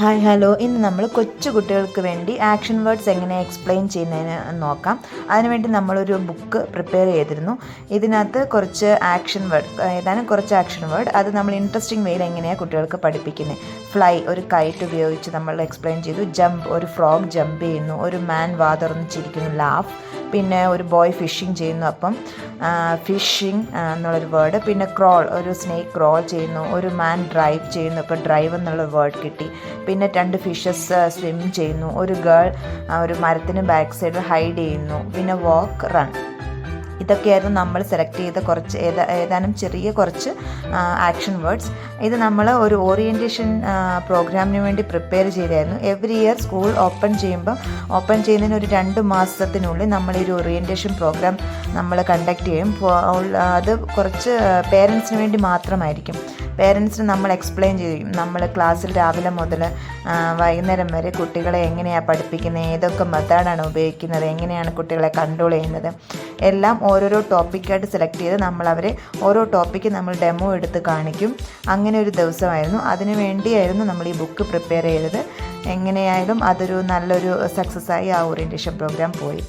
Hi hello. ഇന്ന് നമ്മൾ കൊച്ചു കുട്ടികൾക്ക് വേണ്ടി ആക്ഷൻ വേർഡ്സ് എങ്ങനെ എക്സ്പ്ലെയിൻ ചെയ്യുന്നതിന് നോക്കാം. അതിനുവേണ്ടി നമ്മളൊരു ബുക്ക് പ്രിപ്പയർ ചെയ്തിരുന്നു. ഇതിനകത്ത് കുറച്ച് ആക്ഷൻ വേർഡ് ഏതാനും കുറച്ച് ആക്ഷൻ വേർഡ് അത് നമ്മൾ ഇൻട്രസ്റ്റിംഗ് വേയിൽ എങ്ങനെയാണ് കുട്ടികൾക്ക് പഠിപ്പിക്കുന്നത് ഫ്ലൈ ഒരു കൈറ്റ് ഉപയോഗിച്ച് നമ്മൾ എക്സ്പ്ലെയിൻ ചെയ്തു. ജമ്പ് ഒരു ഫ്രോഗ് ജമ്പ് ചെയ്യുന്നു. ഒരു മാൻ വാതർന്ന് ചിരിക്കുന്നു. ലാഫ് പിന്നെ ഒരു ബോയ് ഫിഷിങ് ചെയ്യുന്നു അപ്പം ഫിഷിങ് എന്നുള്ളൊരു വേർഡ് പിന്നെ ക്രോൾ ഒരു സ്നേക്ക് ക്രോൾ ചെയ്യുന്നു ഒരു മാൻ ഡ്രൈവ് ചെയ്യുന്നു ഇപ്പോൾ ഡ്രൈവ് എന്നുള്ള വേർഡ് കിട്ടി. പിന്നെ രണ്ട് ഫിഷസ് സ്വിം ചെയ്യുന്നു. ഒരു ഗേൾ ഒരു മരത്തിന് ബാക്ക് സൈഡ് ഹൈഡ് ചെയ്യുന്നു. പിന്നെ വാക്ക് റൺ ഇതൊക്കെയായിരുന്നു നമ്മൾ സെലക്ട് ചെയ്ത കുറച്ച് ഏതാ ഏതാനും ചെറിയ കുറച്ച് ആക്ഷൻ വേർഡ്സ് ഇത് നമ്മൾ ഒരു ഓറിയന്റേഷൻ പ്രോഗ്രാമിന് വേണ്ടി പ്രിപ്പയർ ചെയ്തായിരുന്നു. എവറി ഇയർ സ്കൂൾ ഓപ്പൺ ചെയ്യുമ്പോൾ ഓപ്പൺ ചെയ്യുന്നതിന് ഒരു രണ്ട് മാസത്തിനുള്ളിൽ നമ്മൾ ഈ ഒരു ഓറിയന്റേഷൻ പ്രോഗ്രാം നമ്മൾ കണ്ടക്ട് ചെയ്യും. അത് കുറച്ച് പേരൻസിന് വേണ്ടി മാത്രമായിരിക്കും. പേരൻസിന് നമ്മൾ എക്സ്പ്ലെയിൻ ചെയ്യും. നമ്മൾ ക്ലാസ്സിൽ രാവിലെ മുതൽ വൈകുന്നേരം വരെ കുട്ടികളെ എങ്ങനെയാണ് പഠിപ്പിക്കുന്നത്? ഏതൊക്കെ മെത്തേഡാണ് ഉപയോഗിക്കുന്നത്? എങ്ങനെയാണ് കുട്ടികളെ കൺട്രോൾ ചെയ്യുന്നത്? എല്ലാം ഓരോരോ ടോപ്പിക്കായിട്ട് സെലക്ട് ചെയ്ത് നമ്മൾ അവരെ ഓരോ ടോപ്പിക്ക് നമ്മൾ ഡെമോ എടുത്ത് കാണിക്കും. അങ്ങനെ ഒരു ദിവസമായിരുന്നു. അതിനു വേണ്ടിയായിരുന്നു നമ്മൾ ഈ ബുക്ക് പ്രിപ്പയർ ചെയ്തത്. എങ്ങനെയായാലും അതൊരു നല്ലൊരു സക്സസ്സായി ആ ഓറിയന്റേഷൻ പ്രോഗ്രാം പോയി.